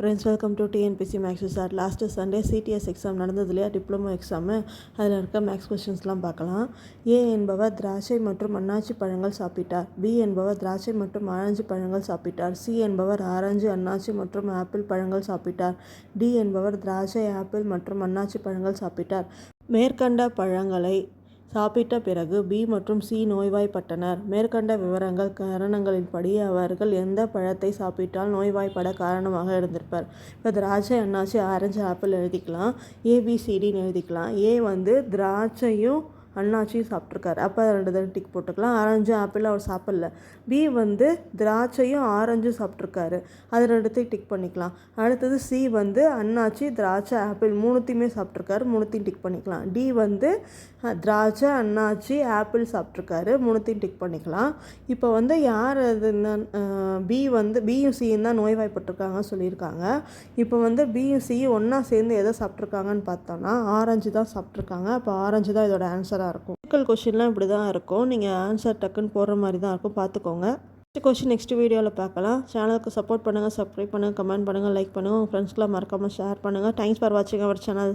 Friends welcome to TNPSC maths sir last Sunday CDS exam நடந்தது இல்லையா diploma exam அதில் இருக்க மேக்ஸ் கொஸ்டின்ஸ்லாம் பார்க்கலாம். ஏ என்பவர் திராட்சை மற்றும் அன்னாச்சி பழங்கள் சாப்பிட்டார். பி என்பவர் திராட்சை மற்றும் ஆரஞ்சு பழங்கள் சாப்பிட்டார். சி என்பவர் ஆரஞ்சு அன்னாச்சி மற்றும் ஆப்பிள் பழங்கள் சாப்பிட்டார். டி என்பவர் திராட்சை ஆப்பிள் மற்றும் அன்னாச்சி பழங்கள் சாப்பிட்டார். மேற்கண்ட பழங்களை சாப்பிட்ட பிறகு பி மற்றும் சி நோய்வாய்ப்பட்டனர். மேற்கண்ட விவரங்கள் காரணங்களின்படி அவர்கள் எந்த பழத்தை சாப்பிட்டால் நோய்வாய்ப்பட காரணமாக இருந்திருப்பர். இப்போ திராட்சை அண்ணாச்சி ஆரஞ்சு ஆப்பிள் எழுதிக்கலாம் ஏபிசிடின்னு எழுதிக்கலாம். ஏ வந்து திராட்சையும் அண்ணாச்சியும் சாப்பிட்ருக்காரு அப்போ ரெண்டு தடவை டிக் போட்டுக்கலாம். ஆரஞ்சு ஆப்பிள் அவர் சாப்பிடல. பி வந்து திராட்சையும் ஆரஞ்சும் சாப்பிட்ருக்காரு அது ரெண்டுத்தையும் டிக் பண்ணிக்கலாம். அடுத்தது சி வந்து அண்ணாச்சி திராட்சை ஆப்பிள் மூணுத்தையுமே சாப்பிட்ருக்காரு மூணுத்தையும் டிக் பண்ணிக்கலாம். டி வந்து திராட்சை அண்ணாச்சி ஆப்பிள் சாப்பிட்ருக்காரு மூணுத்தையும் டிக் பண்ணிக்கலாம். இப்போ வந்து யார் அது பி வந்து பியும் சியும் தான் நோய்வாய்ப்பட்டிருக்காங்கன்னு சொல்லியிருக்காங்க. இப்போ வந்து பியும் சியும் ஒன்றா சேர்ந்து எதை சாப்பிட்ருக்காங்கன்னு பார்த்தோன்னா ஆரஞ்சு தான் சாப்பிட்ருக்காங்க அப்போ ஆரஞ்சு தான் இதோட ஆன்சராக இருக்கும். சிக்கல் கொஷின்லாம் இப்படி தான் இருக்கும். நீங்கள் ஆன்சர் டக்குன்னு போடுற மாதிரி தான் இருக்கும். பார்த்துக்கோங்க நெக்ஸ்ட் கொஷின் நெக்ஸ்ட் வீடியோவில் பார்க்கலாம். சேனலுக்கு சப்போர்ட் பண்ணுங்கள் சப்ஸ்கிரைப் பண்ணுங்கள் கமெண்ட் பண்ணுங்கள் லைக் பண்ணுங்கள் உங்கள் ஃப்ரெண்ட்ஸ்க்குலாம் மறக்காமல் ஷேர் பண்ணுங்கள் தேங்க்ஸ் ஃபார் வாட்சிங் அவர் சேனல்